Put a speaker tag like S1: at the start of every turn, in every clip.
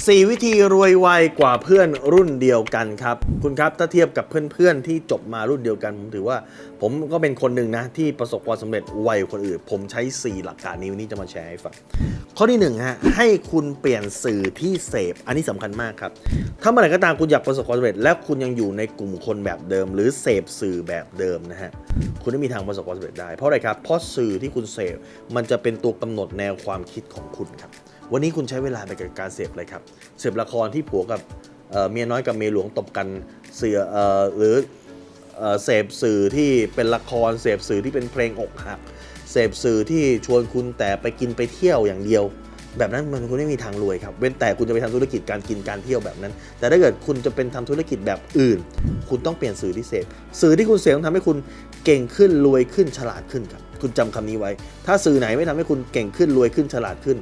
S1: 4 วิธีรวยไวกว่าเพื่อนรุ่นเดียวกันครับ คุณครับถ้าเทียบกับเพื่อนๆที่จบมารุ่นเดียวกัน ผมถือว่า ผมก็เป็นคนหนึ่งนะที่ประสบความสำเร็จไวกว่าคนอื่น ผมใช้ 4 หลักการนี้วันนี้จะมาแชร์ให้ฟังข้อที่1ฮะให้คุณเปลี่ยนสื่อที่เสพ อันนี้สำคัญมากครับ ถ้าเมื่อไหร่ก็ตามคุณอยากประสบความสำเร็จ และคุณยังอยู่ในกลุ่มคนแบบเดิม หรือเสพสื่อแบบเดิมนะฮะคุณไม่มีทางประสบความสำเร็จได้เพราะอะไรครับเพราะสื่อที่คุณเสพมันจะเป็นตัวกำหนดแนวความคิดของคุณครับ วันนี้คุณใช้เวลาไปกับการเสพอะไรครับเสพละครที่ผัวกับเมียน้อยกับเมียหลวงตบกันเสือเออหรือเออเสพสื่อที่เป็นละครเสพสื่อที่เป็นเพลงอกหักเสพสื่อที่ชวนคุณแต่ไปกินไปเที่ยวอย่างเดียว แบบนั้นมันคุณไม่มีทางรวยครับเว้นแต่คุณจะไปทำธุรกิจการกินการเที่ยวแบบนั้น แต่ถ้าเกิดคุณจะเป็นทำธุรกิจแบบอื่น คุณต้องเปลี่ยนสื่อที่เสพสื่อที่คุณเสพต้องทำให้คุณเก่งขึ้นรวยขึ้นฉลาดขึ้นครับ คุณจำคำนี้ไว้ ถ้าสื่อไหนไม่ทำให้คุณเก่งขึ้นรวยขึ้นฉลาดขึ้น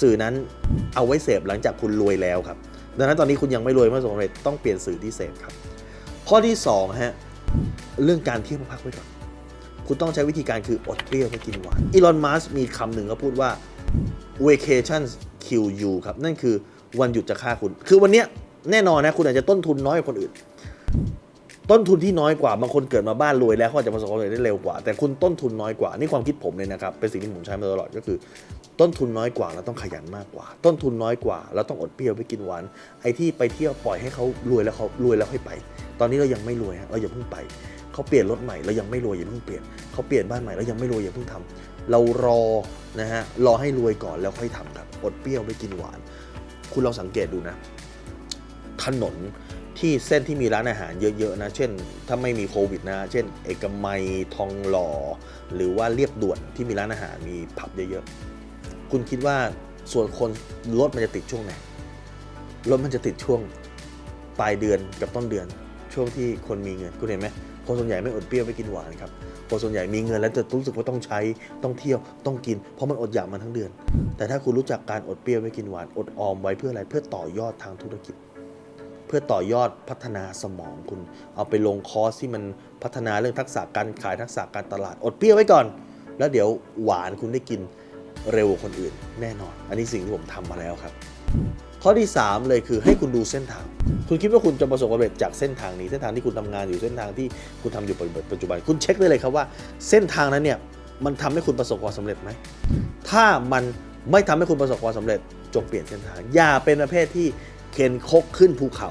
S1: สื่อนั้นเอาไว้เสพหลังจากคุณรวยแล้วครับ ดังนั้นตอนนี้คุณยังไม่รวยไม่สมสำเร็จต้องเปลี่ยนสื่อที่เสพครับ ข้อที่2ฮะเรื่องการเที่ยวพักไว้ก่อนคุณต้องใช้วิธีการคืออดเปรี้ยวไม่กินหวานอีลอนมัสมีคำหนึ่งเขาพูดว่า vacation kill you ครับ นั่นคือวันหยุดจะฆ่าคุณ คือวันเนี้ยแน่นอนนะ คุณอาจจะต้นทุนน้อยกว่าคนอื่น ต้นทุนที่น้อยกว่าบางคนเกิดมาบ้านรวยแล้วเขาอาจจะประสบความสำเร็จได้เร็วกว่า แต่คุณต้นทุนน้อยกว่านี่ความคิดผมเลยนะครับเป็นสิ่งที่ผมใช้มาตลอดก็คือ ต้นทุนน้อยกว่าเราต้องขยันมากกว่า ต้นทุนน้อยกว่าเราต้องอดเปรี้ยวไปกินหวานไอ้ที่ไปเที่ยวปล่อยให้เขารวยแล้วเขารวยแล้วค่อยไป ตอนนี้เรายังไม่รวยฮะเราอย่าเพิ่งไปเขาเปลี่ยนรถใหม่เรายังไม่รวยอย่าเพิ่งเปลี่ยนเขาเปลี่ยนบ้านใหม่เรายังไม่รวยอย่าเพิ่งทำเรารอนะฮะรอให้รวยก่อนแล้วค่อยทำครับอดเปรี้ยวไปกินหวาน คุณลองสังเกตดูนะ ถนน ที่เส้นที่มีร้านอาหารเยอะๆนะ เช่น ถ้าไม่มีโควิดนะ เช่น เอกมัยทองหล่อ หรือว่าเรียบด่วนที่มีร้านอาหารมีผับเยอะๆ คุณคิดว่าส่วนคนรถมันจะติดช่วงไหน รถมันจะติดช่วงปลายเดือนกับต้นเดือน ช่วงที่คนมีเงินคุณเห็นไหมคนส่วนใหญ่ไม่อดเปรี้ยวไม่กินหวานครับ คนส่วนใหญ่มีเงินแล้วจะรู้สึกว่าต้องใช้ ต้องเที่ยว ต้องกิน เพราะมันอดอยากมาทั้งเดือน แต่ถ้าคุณรู้จักการอดเปรี้ยวไม่กินหวาน อดออมไว้เพื่ออะไร เพื่อต่อยอดทางธุรกิจ เพื่อต่อยอดพัฒนาสมองคุณ เอาไปลงคอร์สที่มันพัฒนาเรื่องทักษะการขายทักษะการตลาด อดเปรี้ยวไว้ก่อน แล้วเดี๋ยวหวานคุณได้กินเร็วกว่าคนอื่น แน่นอน อันนี้สิ่งที่ผมทำมาแล้วครับ ข้อที่ 3 เลยคือให้คุณดูเส้นทาง คุณคิดว่าคุณจะประสบความสำเร็จจากเส้นทางนี้เส้นทางที่คุณทำงานอยู่เส้นทางที่คุณทำอยู่ปัจจุบัน คุณเช็คได้เลยครับว่า เส้นทางนั้นเนี่ยมันทำให้คุณประสบความสำเร็จไหม ถ้ามันไม่ทำให้คุณประสบความสำเร็จจงเปลี่ยนเส้นทาง อย่าเป็นประเภทที่ เข็นคกขึ้นภูเขา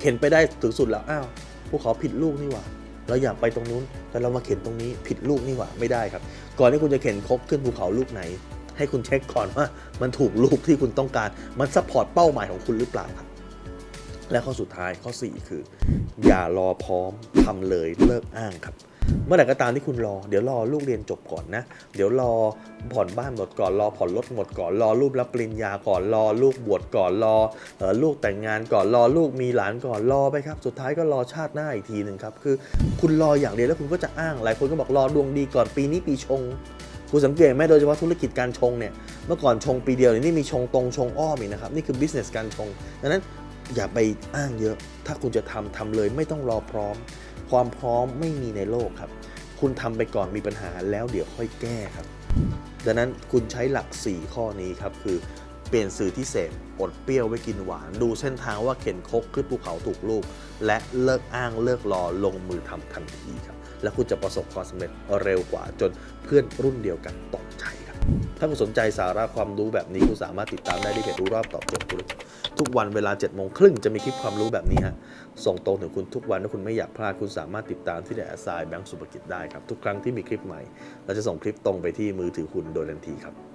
S1: เข็นไปได้ถึงสุดแล้วอ้าวภูเขาผิดลูกนี่หว่าเราอยากไปตรงนู้นแต่เรามาเข็นตรงนี้ผิดลูกนี่หว่าไม่ได้ครับ ก่อนที่คุณจะเข็นคกขึ้นภูเขาลูกไหน ให้คุณเช็คก่อนว่า มันถูกลูกที่คุณต้องการ มันซัพพอร์ตเป้าหมายของคุณหรือเปล่าครับ และข้อสุดท้ายข้อ 4 คือ อย่ารอพร้อมทำเลยเลิกอ้างครับเมื่อไหร่ก็ตามที่คุณรอ เดี๋ยวรอลูกเรียนจบก่อนนะ เดี๋ยวรอผ่อนบ้านหมดก่อน รอผ่อนรถหมดก่อน รอลูกรับปริญญาก่อน รอลูกบวชก่อน รอลูกแต่งงานก่อน รอลูกมีหลานก่อน รอไปครับ สุดท้ายก็รอชาติหน้าอีกทีหนึ่งครับ คือคุณรออย่างเดียวแล้วคุณก็จะอ้าง หลายคนก็บอกรอดวงดีก่อนปีนี้ปีชง คุณสังเกตไหมโดยเฉพาะธุรกิจการชงเนี่ย เมื่อก่อนชงปีเดียวเนี่ยนี่มีชงตรงชงอ้อมอีกนะครับ นี่คือ business การชง ดังนั้น อย่าไปอ้างเยอะ ถ้าคุณจะทำทำเลยไม่ต้องรอพร้อม ความพร้อมไม่มีในโลกครับ คุณทำไปก่อนมีปัญหาแล้วเดี๋ยวค่อยแก้ครับ ดังนั้นคุณใช้หลัก 4 ข้อนี้ครับ คือเปลี่ยนสื่อที่เสพอดเปรี้ยวไว้กินหวาน ดูเส้นทางว่าเข็นคกขึ้นภูเขาถูกลูก และเลิกอ้างเลิกรอลงมือทำทันทีครับ และคุณจะประสบความสำเร็จเร็วกว่าจนเพื่อนรุ่นเดียวกันตก ถ้าคุณสนใจสาระความรู้แบบนี้คุณสามารถติดตามได้ที่เพจรู้รอบตอบโจทย์ธุรกิจทุกวันเวลา7จ็ดโมงครึ่งจะมีคลิปความรู้แบบนี้ฮะส่งตรงถึงคุณทุกวันถ้าคุณไม่อยากพลาดคุณสามารถติดตามที่เดอะไซแบงก์สุภกิจได้ครับทุกครั้งที่มีคลิปใหม่เราจะส่งคลิปตรงไปที่มือถือคุณโดยทันทีครับ